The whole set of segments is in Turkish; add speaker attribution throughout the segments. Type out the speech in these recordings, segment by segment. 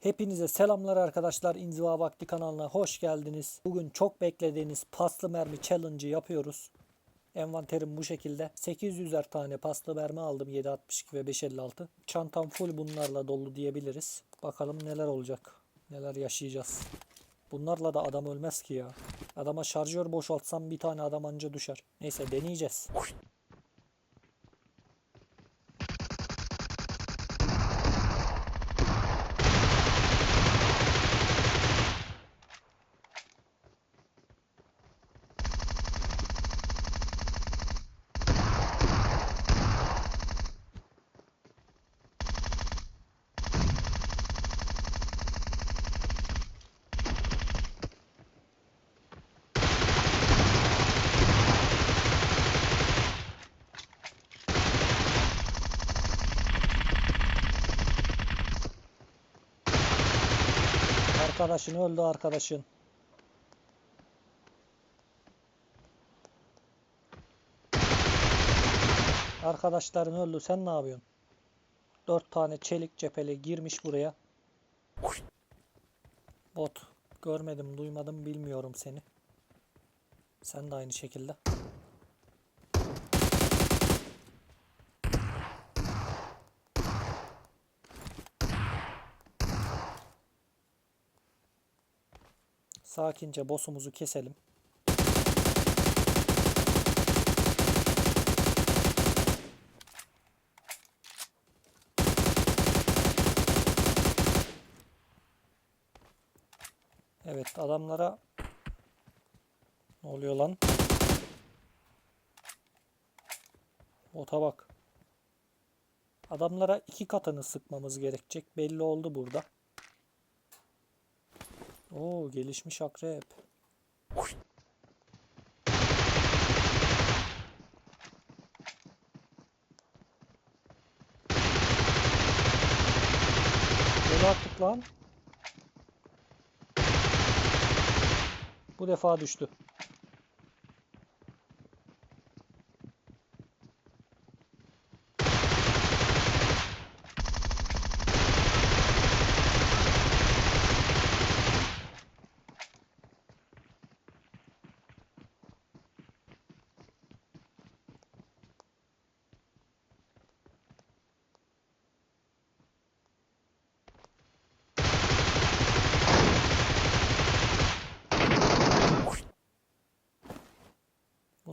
Speaker 1: Hepinize selamlar arkadaşlar. İnziva Vakti kanalına hoş geldiniz. Bugün çok beklediğiniz paslı mermi challenge'ı yapıyoruz. Envanterim bu şekilde. 800'er tane paslı mermi aldım 7.62 ve 5.56. Çantam full bunlarla dolu diyebiliriz. Bakalım neler olacak. Neler yaşayacağız. Bunlarla da adam ölmez ki ya. Adama şarjör boşaltsam bir tane adam anca düşer. Neyse deneyeceğiz. Arkadaşın öldü arkadaşın. Arkadaşların öldü. Sen ne yapıyorsun? Dört tane çelik cepheli girmiş buraya. Bot. Görmedim, duymadım, bilmiyorum seni. Sen de aynı şekilde. Sakince boss'umuzu keselim. Evet adamlara ne oluyor lan? Ota bak. Adamlara iki katını sıkmamız gerekecek. Belli oldu burada. Oo gelişmiş akrep. Gel artık lan. Bu defa düştü.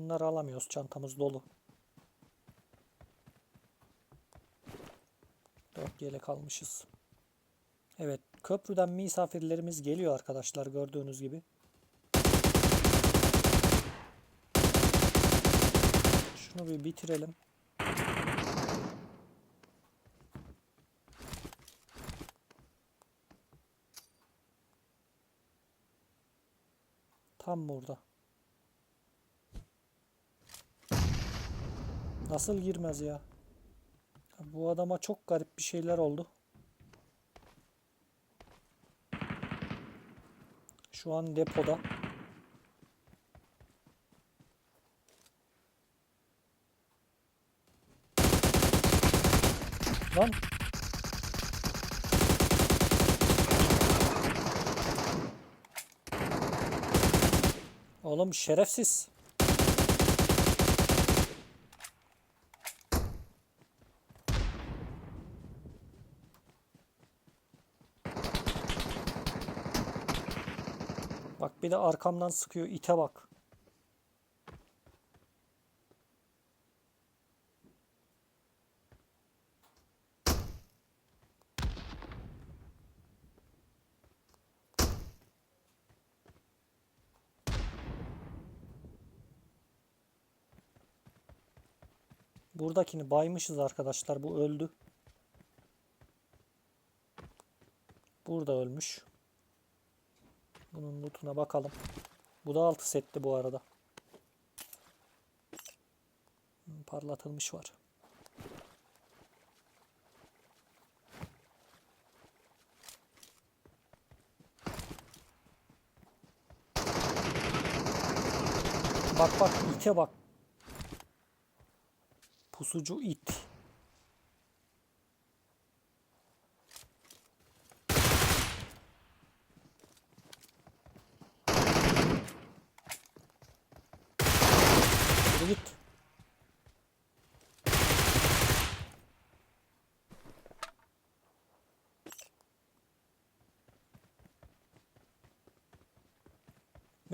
Speaker 1: Bunları alamıyoruz. Çantamız dolu. Dört yelek almışız. Evet. Köprüden misafirlerimiz geliyor arkadaşlar gördüğünüz gibi. Şunu bir bitirelim. Tam burada. Nasıl girmez ya? Bu adama çok garip bir şeyler oldu. Şu an depoda. Lan. Oğlum şerefsiz. Bak bir de arkamdan sıkıyor ite bak. Buradakini baymışız arkadaşlar. Bu öldü. Burada ölmüş. Bunun lootuna bakalım. Bu da 6 setti bu arada. Hmm, Parlatılmış var. Bak bak ite bak. Pusucu it.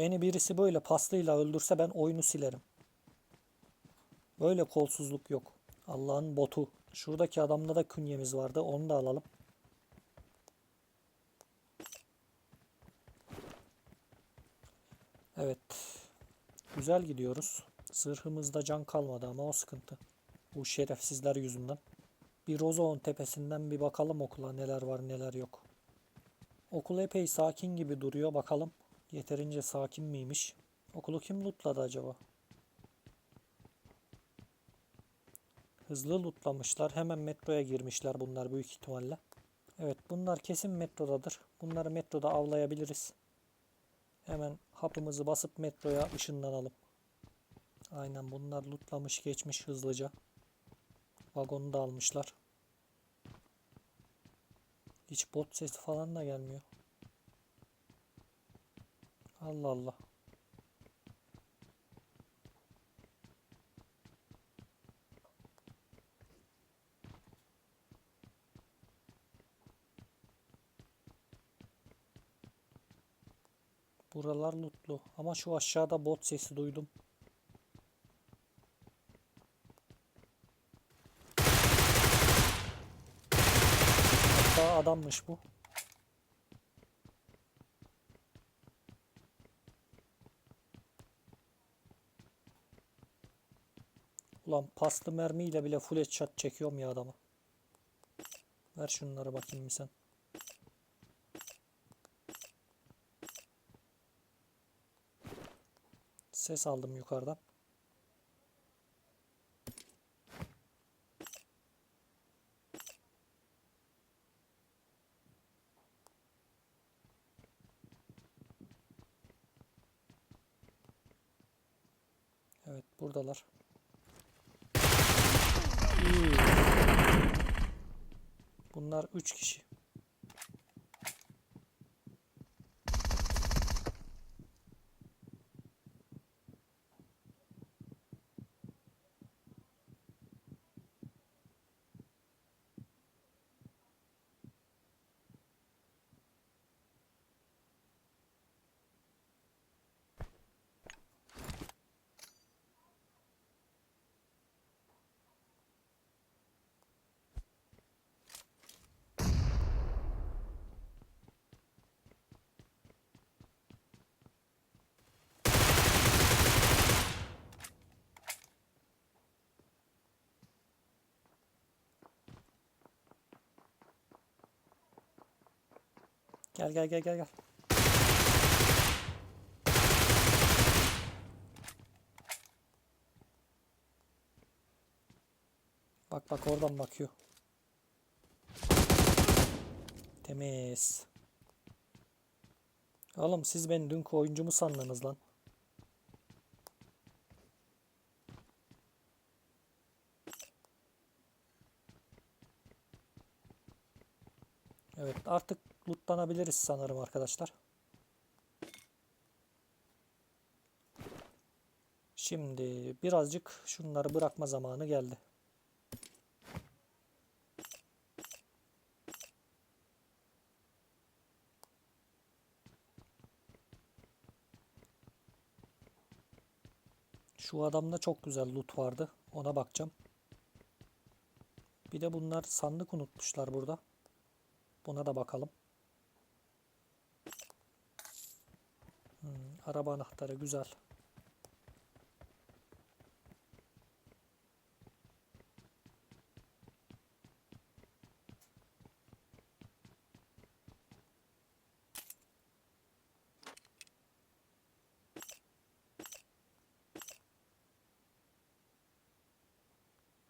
Speaker 1: Beni birisi böyle paslıyla öldürse ben oyunu silerim. Böyle kolsuzluk yok. Allah'ın botu. Şuradaki adamda da künyemiz vardı. Onu da alalım. Evet. Güzel gidiyoruz. Zırhımızda can kalmadı ama o sıkıntı. Bu şerefsizler yüzünden. Bir Rozoğun tepesinden bir bakalım okula neler var neler yok. Okul epey sakin gibi duruyor. Bakalım yeterince sakin miymiş? Okulu kim lootladı acaba? Hızlı lootlamışlar. Hemen metroya girmişler bunlar büyük ihtimalle. Evet bunlar kesin metrodadır. Bunları metroda avlayabiliriz. Hemen hapımızı basıp metroya ışınlanalım. Aynen bunlar lootlamış geçmiş hızlıca. Vagonu da almışlar. Hiç bot sesi falan da gelmiyor. Allah Allah. Buralar lootlu ama şu aşağıda bot sesi duydum. Hatta adammış bu. Ulan paslı mermiyle bile full headshot çekiyorum ya adamı. Ver şunları bakayım sen. Ses aldım yukarıdan. Evet buradalar. Bunlar 3 kişi. Gel gel gel gel gel. Bak bak oradan bakıyor. Temiz. Oğlum siz beni dünkü oyuncu mu sandınız lan? Evet artık lootlanabiliriz sanırım arkadaşlar. Şimdi birazcık şunları bırakma zamanı geldi. Şu adamda çok güzel loot vardı. Ona bakacağım. Bir de bunlar sandık unutmuşlar burada. Buna da bakalım. Araba anahtarı güzel.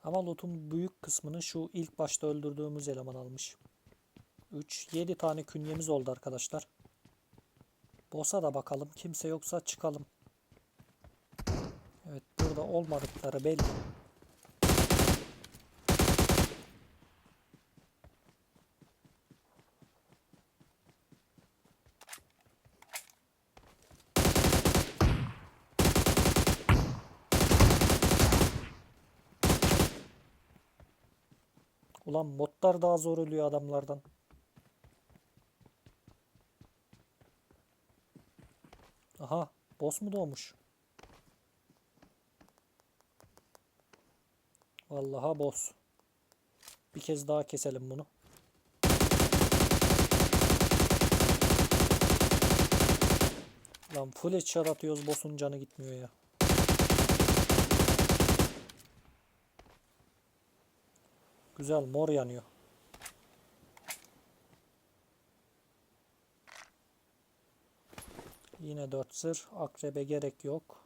Speaker 1: Ama loot'un büyük kısmını şu ilk başta öldürdüğümüz eleman almış. 3, 7 tane künyemiz oldu arkadaşlar. Boss'a da bakalım. Kimse yoksa çıkalım. Evet burada olmadıkları belli. Ulan modlar daha zor ölüyor adamlardan. Aha Boss mu doğmuş? Vallahi boss. Bir kez daha keselim bunu. Lan full headshot atıyoruz boss'un canı gitmiyor ya. Güzel mor yanıyor. Yine 4 zırh. Akrebe gerek yok.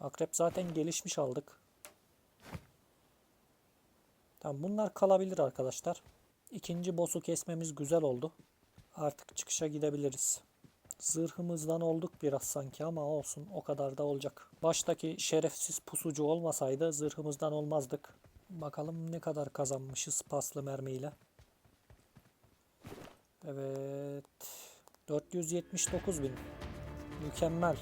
Speaker 1: Akrep zaten gelişmiş aldık. Tamam bunlar kalabilir arkadaşlar. İkinci boss'u kesmemiz güzel oldu. Artık çıkışa gidebiliriz. Zırhımızdan olduk biraz sanki ama olsun o kadar da olacak. Baştaki şerefsiz pusucu olmasaydı zırhımızdan olmazdık. Bakalım ne kadar kazanmışız paslı mermiyle. Evet. 479 bin. Mükemmel.